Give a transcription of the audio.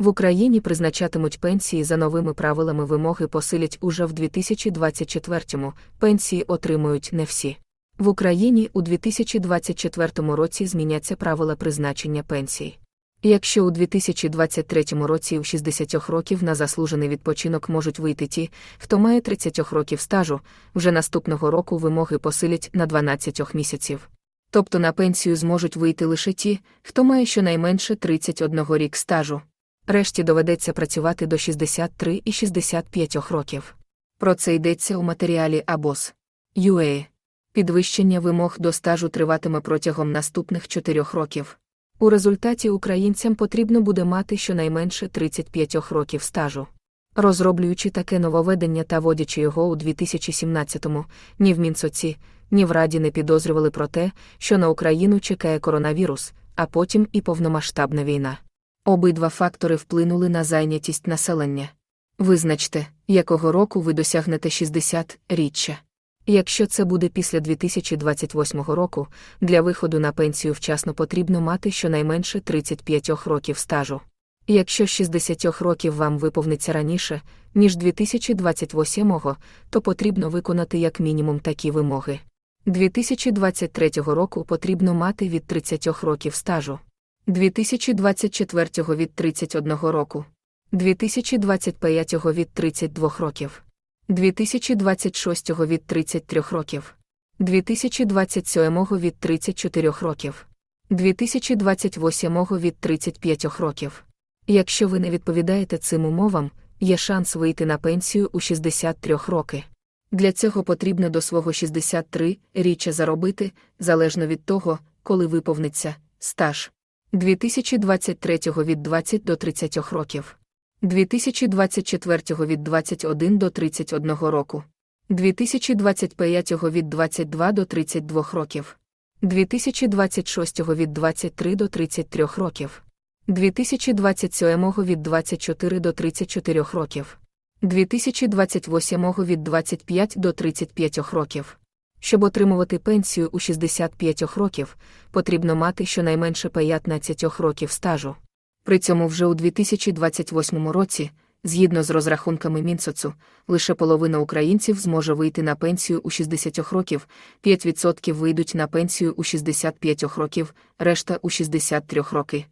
В Україні призначатимуть пенсії за новими правилами вимоги посилять уже в 2024-му, пенсії отримують не всі. В Україні у 2024 році зміняться правила призначення пенсій. Якщо у 2023 році у 60 років на заслужений відпочинок можуть вийти ті, хто має 30 років стажу, вже наступного року вимоги посилять на 12 місяців. Тобто на пенсію зможуть вийти лише ті, хто має щонайменше 31 рік стажу. Решті доведеться працювати до 63 і 65 років. Про це йдеться у матеріалі АБОС. UA. Підвищення вимог до стажу триватиме протягом наступних 4 років. У результаті українцям потрібно буде мати щонайменше 35 років стажу. Розроблюючи таке нововведення та вводячи його у 2017-му, ні в Мінсоці, ні в Раді не підозрювали про те, що на Україну чекає коронавірус, а потім і повномасштабна війна. Обидва фактори вплинули на зайнятість населення. Визначте, якого року ви досягнете 60-річчя. Якщо це буде після 2028 року, для виходу на пенсію вчасно потрібно мати щонайменше 35 років стажу. Якщо 60 років вам виповниться раніше, ніж 2028, то потрібно виконати як мінімум такі вимоги. 2023 року потрібно мати від 30 років стажу. 2024 від 31 року. 2025 від 32 років. 2026 від 33 років. 2027 від 34 років. 2028 від 35 років. Якщо ви не відповідаєте цим умовам, є шанс вийти на пенсію у 63 роки. Для цього потрібно до свого 63 річчя заробити, залежно від того, коли виповниться стаж. 2023 від 20 до 30 років. 2024 від 21 до 31 року. 2025 від 22 до 32 років. 2026 від 23 до 33 років. 2027 від 24 до 34 років. 2028 від 25 до 35 років. Щоб отримувати пенсію у 65 років, потрібно мати щонайменше 15 років стажу. При цьому вже у 2028 році, згідно з розрахунками Мінсоцу, лише половина українців зможе вийти на пенсію у 60 років, 5% вийдуть на пенсію у 65 років, решта у 63 роки.